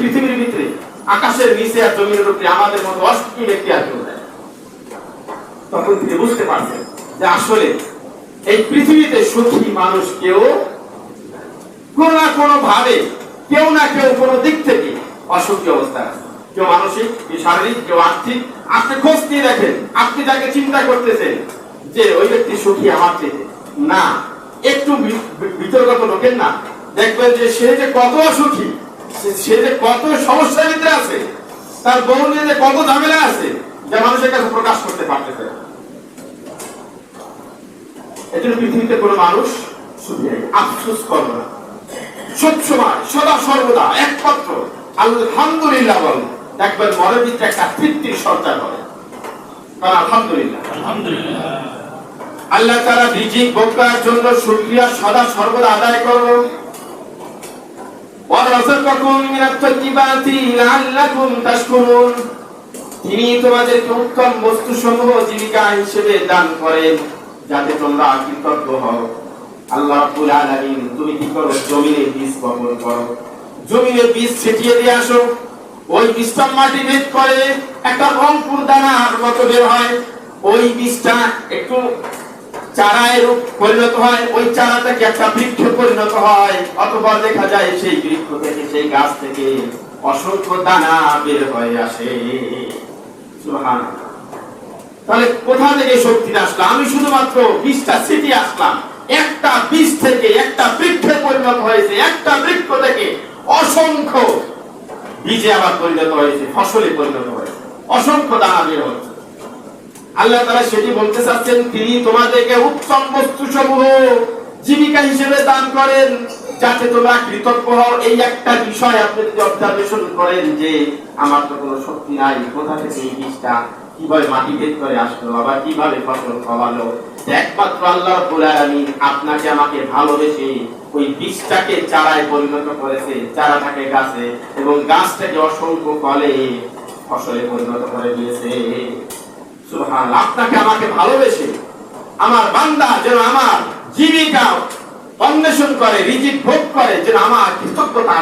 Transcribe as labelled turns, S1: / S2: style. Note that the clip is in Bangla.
S1: পৃথিবীর ভিতরে, আকাশের নিচে আর জমিনের উপরে আমাদের মতো অসুখী ব্যক্তি আর কেউ তখন তিনি বুঝতে পারছেন যে আসলে এই পৃথিবীতে সুখী মানুষ কেউ কোন না কোনো ভাবে কেউ না কেউ কোনো দিক থেকে অসুখী অবস্থায় আছে। কেউ মানসিক, কেউ শারীরিক, কেউ আর্থিক। আপনি খোঁজ নিয়ে দেখেন, আপনি যাকে চিন্তা করতেছেন যে ওই ব্যক্তি সুখী আমার চেয়ে না, একটু বিতর্কত লোকের না। দেখবেন যে সে যে কত অসুখী সে- যে কত সমস্যার ভিতরে আছে তার বউ নিয়ে যে কত ঝামেলা আছে যা মানুষের কাছে প্রকাশ করতে পারতেছে এজন্য পৃথিবীতে কোনো মানুষ আফসোস করব না। সবসময় সদা সর্বদা একমাত্র আলহামদুলিল্লাহ বল। মনের ভিতরে একটা তৃপ্তির সঞ্চার হবে কারণ আলহামদুলিল্লাহ। আল্লাহ তারা রিজিক ভোগ করার জন্য শুকরিয়া সদা সর্বদা আদায় করো وَرَزَقَكُم مِّنَ الطَّيِّبَاتِ لَعَلَّكُمْ تَشْكُرُونَ তিনি তোমাদেরকে উত্তম বস্তু সমূহ জীবিকা হিসেবে দান করেন যাতে তোমরা কৃতজ্ঞ হও আল্লাহ রাব্বুল আলামিন তুমি কি করো জমিনে বীজ বপন করো জমিনে বীজ ছিটিয়ে দিয়ে আসো ওই বীজটা মাটি ভেদ করে একটা রংপুর দানার মতো বের হয় ওই বীজটা একটু চারায় রূপ পরিণত হয়, ওই চারাটাকে একটা বৃক্ষে পরিণত হয়। অতপর দেখা যায় সেই বৃক্ষ থেকে, সেই গাছ থেকে অসংখ্য দানা বের হয়ে আসে। তাহলে কোথা থেকে আসলো? আমি শুধুমাত্র ছিটি আসলাম। একটা বীজ থেকে একটা বৃক্ষে পরিণত হয়েছে, একটা বৃক্ষ থেকে অসংখ্য বীজে আবার পরিণত হয়েছে, ফসলে পরিণত হয়েছে, অসংখ্য দানা বের হচ্ছে। আল্লাহ তারা সেটি বলতে চাচ্ছেন, তিনি তোমাদেরকে উত্তম বস্তু সমূহ জীবিকা হিসেবে দান করেন, যাতে তোমরা কৃতজ্ঞ হও। এই একটা বিষয় আপনি যদি অবজারভেশন করেন যে, আমার তো কোনো শক্তি নাই, কোথা থেকে এই বীজটা কীভাবে মাটি ভেদ করে আসলো, আবার কীভাবে ফসল ফলালো? একমাত্র আল্লাহ রাব্বুল আলামিন আপনাকে আমাকে ভালোবেসে ওই বীজটাকে চারায় পরিণত করেছে চারাটাকে গাছে, এবং গাছটাকে অসংখ্য ফলে ফসলে পরিণত করে দিয়েছে। আমাকে ভালোবেসে আমার বান্দা যেন আমার জীবিকা অন্বেষণ করে, রিজিক ভোগ করে, যেন আমার কৃতজ্ঞতা